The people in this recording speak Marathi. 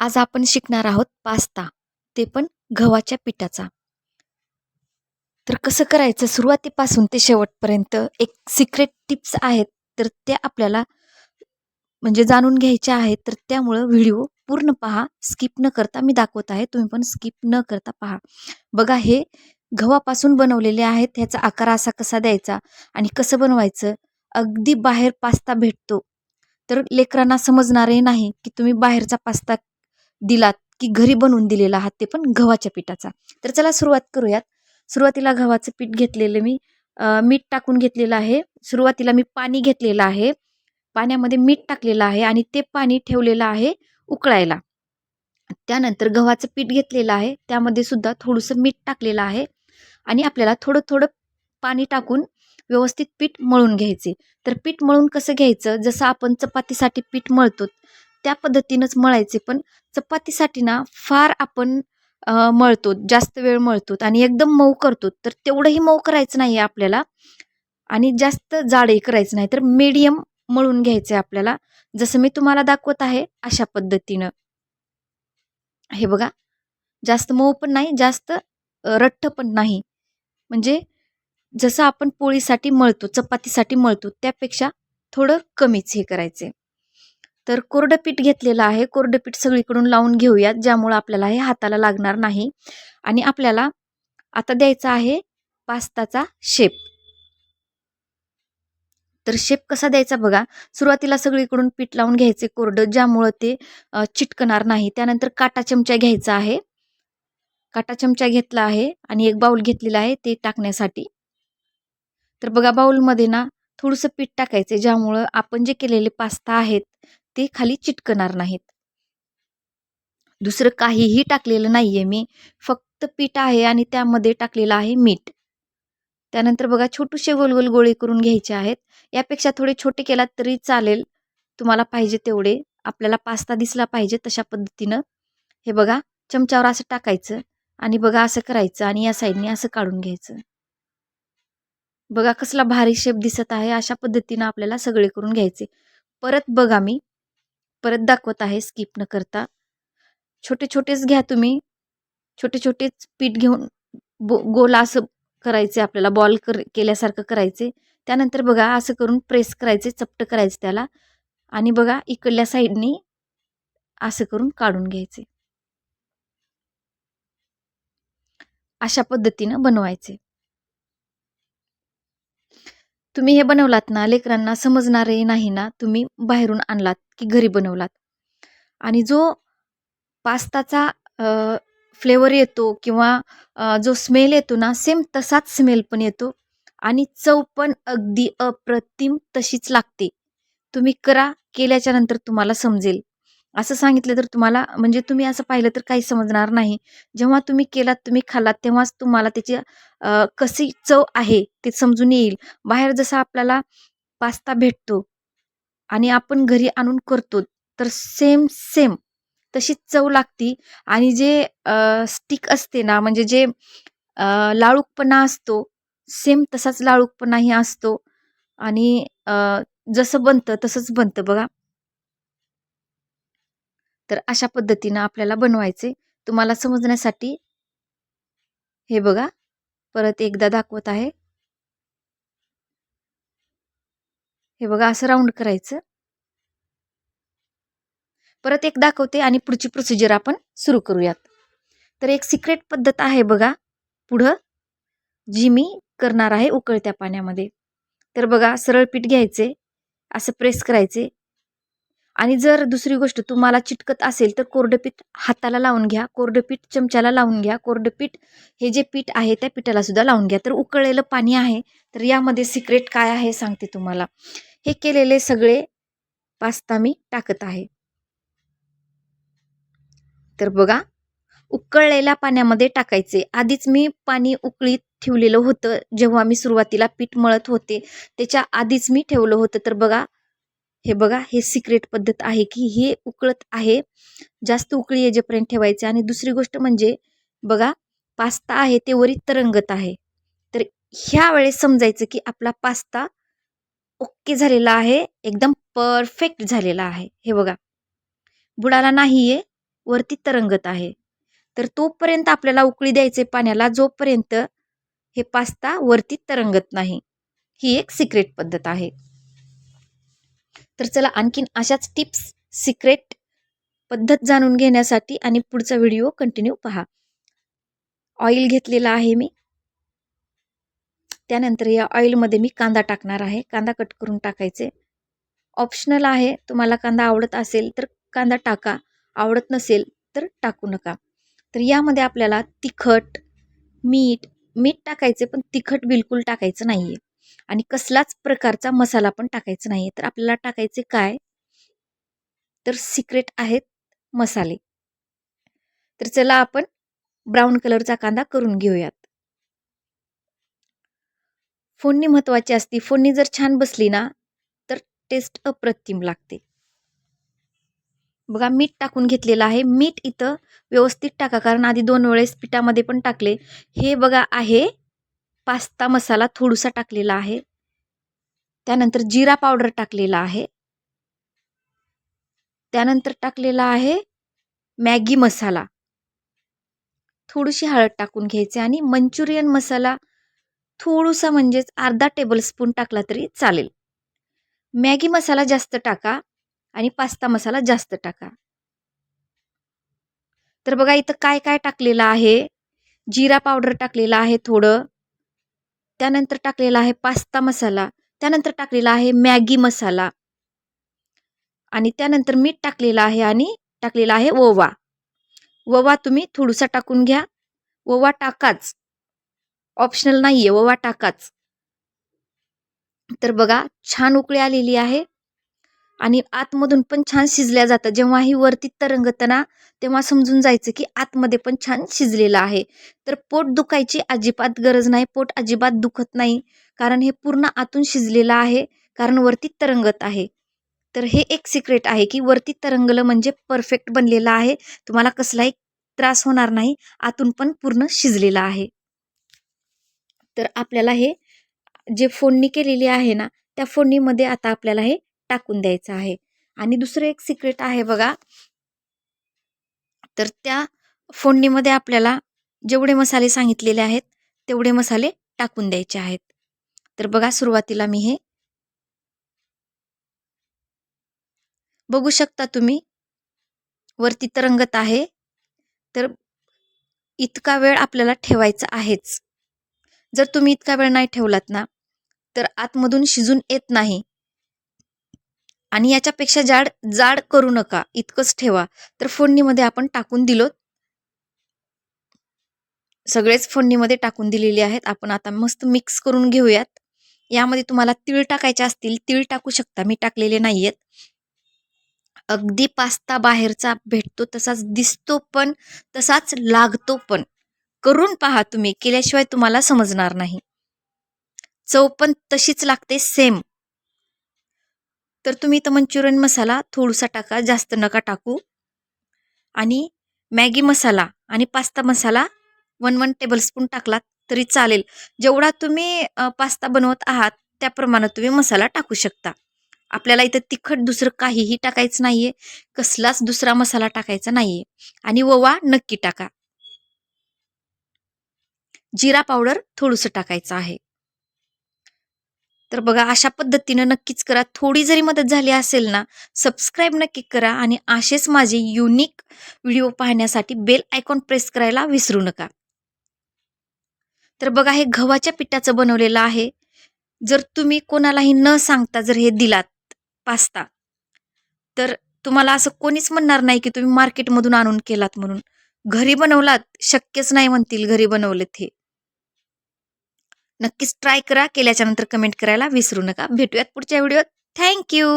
आज आपण शिकणार आहोत पास्ता ते पण गव्हाच्या पिठाचा. तर कसं करायचं? सुरुवातीपासून ते शेवटपर्यंत एक सिक्रेट टिप्स आहेत तर त्या आपल्याला म्हणजे जाणून घ्यायच्या आहेत तर त्यामुळं व्हिडिओ पूर्ण पहा. स्किप न करता मी दाखवत आहे तुम्ही पण स्किप न करता पहा. बघा हे गव्हापासून बनवलेले आहेत ह्याचा आकार असा कसा द्यायचा आणि कसं बनवायचं? अगदी बाहेर पास्ता भेटतो. तर लेकरांना समजणारही नाही की तुम्ही बाहेरचा पास्ता दिलात की घरी बनवून दिलेला आहात ते पण गव्हाच्या पिठाचा. तर चला सुरुवात करूयात. सुरुवातीला गव्हाचं पीठ घेतलेलं मी. मीठ टाकून घेतलेलं आहे. सुरुवातीला मी पाणी घेतलेलं आहे. पाण्यामध्ये मीठ टाकलेलं आहे आणि ते पाणी ठेवलेलं आहे उकळायला. त्यानंतर गव्हाचं पीठ घेतलेलं आहे. त्यामध्ये सुद्धा थोडंसं मीठ टाकलेलं आहे आणि आपल्याला थोडं थोडं पाणी टाकून व्यवस्थित पीठ मळून घ्यायचे. तर पीठ मळून कसं घ्यायचं? जसं आपण चपातीसाठी पीठ मळतो त्या पद्धतीनंच मळायचे. पण चपातीसाठी ना फार आपण मळतो जास्त वेळ मळतो आणि एकदम मऊ करतो. तर तेवढंही मऊ करायचं नाही आहे आपल्याला आणि जास्त जाडही करायचं नाही. तर मीडियम मळून घ्यायचं आहे आपल्याला. जसं मी तुम्हाला दाखवत आहे अशा पद्धतीनं. हे बघा. जास्त मऊ पण नाही जास्त रठ्ठ पण नाही. म्हणजे जसं आपण पोळीसाठी मळतो चपातीसाठी मळतो त्यापेक्षा थोडं कमीच हे करायचे तर कोरडं पीठ घेतलेलं आहे. कोरडं पीठ सगळीकडून लावून घेऊयात ज्यामुळं आपल्याला हे हाताला लागणार नाही. आणि आपल्याला आता द्यायचा आहे पास्ताचा शेप. तर शेप कसा द्यायचा बघा. सुरुवातीला सगळीकडून पीठ लावून घ्यायचे कोरडं ज्यामुळं ते चिटकणार नाही. त्यानंतर काटा चमचा घ्यायचा आहे. काटा चमचा घेतला आहे आणि एक बाऊल घेतलेला आहे ते टाकण्यासाठी. तर बघा बाऊलमध्ये ना थोडंसं पीठ टाकायचं ज्यामुळं आपण जे केलेले पास्ता आहेत ते खाली चिटकणार नाहीत. दुसरं काहीही टाकलेलं नाही आहे मी. फक्त पीठ आहे आणि त्यामध्ये टाकलेलं आहे मीठ. त्यानंतर बघा छोटूसे गोल गोल गोळे करून घ्यायचे आहेत. यापेक्षा थोडे छोटे केलात तरी चालेल. तुम्हाला पाहिजे तेवढे. आपल्याला पास्ता दिसला पाहिजे तशा पद्धतीनं. हे बघा चमच्यावर असं टाकायचं आणि बघा असं करायचं आणि या साईडने असं काढून घ्यायचं. बघा कसला भारी शेप दिसत आहे. अशा पद्धतीनं आपल्याला सगळे करून घ्यायचे. परत बघा मी परत दाखवत आहे स्किप न करता. छोटे छोटेच घ्या तुम्ही. छोटे छोटेच पीठ घेऊन बो गोल असं करायचे आपल्याला बॉल कर केल्यासारखं करायचे. त्यानंतर बघा असं करून प्रेस करायचे चपट करायचे त्याला. आणि बघा इकडल्या साईडनी असं करून काढून घ्यायचे. अशा पद्धतीनं बनवायचे. तुम्ही हे बनवलात ना लेकरांना समजणारही नाही ना तुम्ही बाहेरून आणलात की घरी बनवलात. आणि जो पास्ताचा फ्लेवर येतो किंवा जो स्मेल येतो ना सेम तसाच स्मेल पण येतो आणि चव पण अगदी अप्रतिम तशीच लागते. तुम्ही करा केल्याच्यानंतर तुम्हाला समजेल. असं सांगितलं तर तुम्हाला म्हणजे तुम्ही असं पाहिलं तर काही समजणार नाही. जेव्हा तुम्ही केलात तुम्ही खाल्लात तेव्हाच तुम्हाला त्याची कशी चव आहे ते समजून येईल. बाहेर जसा आपल्याला पास्ता भेटतो आणि आपण घरी आणून करतो तर सेम सेम तशीच चव लागती. आणि जे स्टिक असते ना म्हणजे जे लाळूकपणा असतो सेम तसाच लाळूकपणाही असतो. आणि जसं बनतं तसंच बनतं बघा. तर अशा पद्धतीनं आपल्याला बनवायचे. तुम्हाला समजण्यासाठी हे बघा. परत एकदा दाखवत आहे. हे बघा असं राऊंड करायचं. परत एक दाखवते आणि पुढची प्रोसिजर आपण सुरू करूयात. तर एक सिक्रेट पद्धत आहे बघा. पुढं जी मी करणार आहे उकळत्या पाण्यामध्ये. तर बघा सरळ पीठ घ्यायचे. असं प्रेस करायचे. आणि जर दुसरी गोष्ट तुम्हाला चिटकत असेल तर कोरडं पीठ हाताला लावून घ्या कोरडं पीठ चमच्याला लावून घ्या कोरडं पीठ हे जे पीठ आहे त्या पिठाला सुद्धा लावून घ्या. तर उकळलेलं पाणी आहे तर यामध्ये सिक्रेट काय आहे सांगते तुम्हाला. हे केलेले सगळे पास्ता मी टाकत आहे. तर बघा उकळलेल्या पाण्यामध्ये टाकायचे. आधीच मी पाणी उकळीत ठेवलेलं होतं जेव्हा मी सुरुवातीला पीठ मळत होते त्याच्या आधीच मी ठेवलं होतं. तर बघा हे बघा हे सिक्रेट पद्धत आहे की हे उकळत आहे. जास्त उकळी येजेपर्यंत ठेवायचे. आणि दुसरी गोष्ट म्हणजे बघा पास्ता आहे ते वरी तरंगत आहे. तर ह्या वेळेस समजायचं की आपला पास्ता ओके झालेला आहे एकदम परफेक्ट झालेला आहे. हे बघा बुडाला नाही आहे वरती तरंगत आहे. तर तोपर्यंत आपल्याला उकळी द्यायचे पाण्याला जोपर्यंत हे पास्ता वरती तरंगत नाही. ही एक सिक्रेट पद्धत आहे. तर चला आणखीन अशाच टिप्स सिक्रेट पद्धत जाणून घेण्यासाठी आणि पुढचा व्हिडिओ कंटिन्यू पहा. ऑइल घेतलेला आहे मी. त्यानंतर या ऑइलमध्ये मी कांदा टाकणार आहे. कांदा कट करून टाकायचे. ऑप्शनल आहे. तुम्हाला कांदा आवडत असेल तर कांदा टाका. आवडत नसेल तर टाकू नका. तर यामध्ये आपल्याला तिखट मीठ मीठ टाकायचे पण तिखट बिलकुल टाकायचं नाही आहे आणि कसलाच प्रकारचा मसाला पण टाकायचा नाही तर आपल्याला टाकायचे काय? तर सिक्रेट आहेत मसाले. तर चला आपण ब्राऊन कलरचा कांदा करून घेऊयात. फोडणी महत्त्वाची असती. फोडणी जर छान बसली ना तर टेस्ट अप्रतिम लागते. बघा मीठ टाकून घेतलेलं आहे. मीठ इथं व्यवस्थित टाका. कारण आधी दोन वेळेस पिठामध्ये पण टाकले. हे बघा आहे पास्ता मसाला थोडासा टाकलेला आहे. त्यानंतर जिरा पावडर टाकलेला आहे. त्यानंतर टाकलेला आहे मॅगी मसाला. थोडीशी हळद टाकून घ्यायचे आणि मंचुरियन मसाला थोडूसा म्हणजेच अर्धा टेबलस्पून टाकला तरी चालेल. मॅगी मसाला जास्त टाका आणि पास्ता मसाला जास्त टाका. तर बघा इथं काय काय टाकलेलं आहे? जिरा पावडर टाकलेला आहे थोडं. त्यानंतर टाकलेला आहे पास्ता मसाला त्यानंतर टाकलेला आहे मॅगी मसाला आणि त्यानंतर मीठ टाकलेलं आहे आणि टाकलेला आहे ओवा. ओवा तुम्ही थोडूसा टाकून घ्या. ओवा टाकाच. ऑप्शनल नाही आहे ओवा टाकाच. तर बघा छान उकळी आलेली आहे. आणि आतमधून पण छान शिजल्या जातं जेव्हा ही वरती तरंगतना तेव्हा समजून जायचं की आतमध्ये पण छान शिजलेलं आहे. तर पोट दुखायची अजिबात गरज नाही. पोट अजिबात दुखत नाही कारण हे पूर्ण आतून शिजलेलं आहे कारण वरती तरंगत आहे. तर हे एक सिक्रेट आहे की वरती तरंगलं म्हणजे परफेक्ट बनलेलं आहे. तुम्हाला कसलाही त्रास होणार नाही. आतून पण पूर्ण शिजलेलं आहे. तर आपल्याला हे जे फोडणी केलेली आहे ना त्या फोडणीमध्ये आता आपल्याला हे टाकून द्यायचं आहे. आणि दुसरं एक सिक्रेट आहे बघा. तर त्या फोडणीमध्ये आपल्याला जेवढे मसाले सांगितलेले आहेत तेवढे मसाले टाकून द्यायचे आहेत. तर बघा सुरुवातीला मी हे बघू शकता तुम्ही. वरती तरंगत आहे. तर इतका वेळ आपल्याला ठेवायचा आहेच. जर तुम्ही इतका वेळ नाही ठेवलात ना तर आतमधून शिजून येत नाही. आणि याच्यापेक्षा जाड जाड करू नका. इतकंच ठेवा. तर फोडणीमध्ये आपण टाकून दिलो. सगळेच फोडणीमध्ये टाकून दिलेले आहेत. आपण आता मस्त मिक्स करून घेऊयात. यामध्ये तुम्हाला तीळ टाकायचे असतील तीळ टाकू शकता. मी टाकलेले नाही आहेत अगदी पास्ता बाहेरचा भेटतो तसाच दिसतो पण तसाच लागतो पण. करून पहा तुम्ही. केल्याशिवाय तुम्हाला समजणार नाही. चव पण तशीच लागते सेम तर तुम्ही इथं मंचुरियन मसाला थोडासा टाका जास्त नका टाकू. आणि मॅगी मसाला आणि पास्ता मसाला वन वन टेबलस्पून टाकलात तरी चालेल. जेवढा तुम्ही पास्ता बनवत आहात त्याप्रमाणे तुम्ही मसाला टाकू शकता. आपल्याला इथं तिखट दुसरं काहीही टाकायचं नाही आहे कसलाच दुसरा मसाला टाकायचा नाही आहे आणि ववा नक्की टाका. जिरा पावडर थोडंसं टाकायचं आहे. तर बघा अशा पद्धतीनं नक्कीच करा. थोडी जरी मदत झाली असेल ना सबस्क्राईब नक्की करा आणि असेच माझे युनिक व्हिडिओ पाहण्यासाठी बेल आयकॉन प्रेस करायला विसरू नका. तर बघा हे गव्हाच्या पिठाचं बनवलेलं आहे. जर तुम्ही कोणालाही न सांगता जर हे दिलात पास्ता तर तुम्हाला असं कोणीच म्हणणार नाही की तुम्ही मार्केटमधून आणून केलात म्हणून. घरी बनवलात शक्यच नाही म्हणतील घरी बनवलेत हे. नक्कीच ट्राय करा. केल्याच्यानंतर कमेंट करायला विसरू नका. भेटूयात पुढच्या व्हिडिओत थँक्यू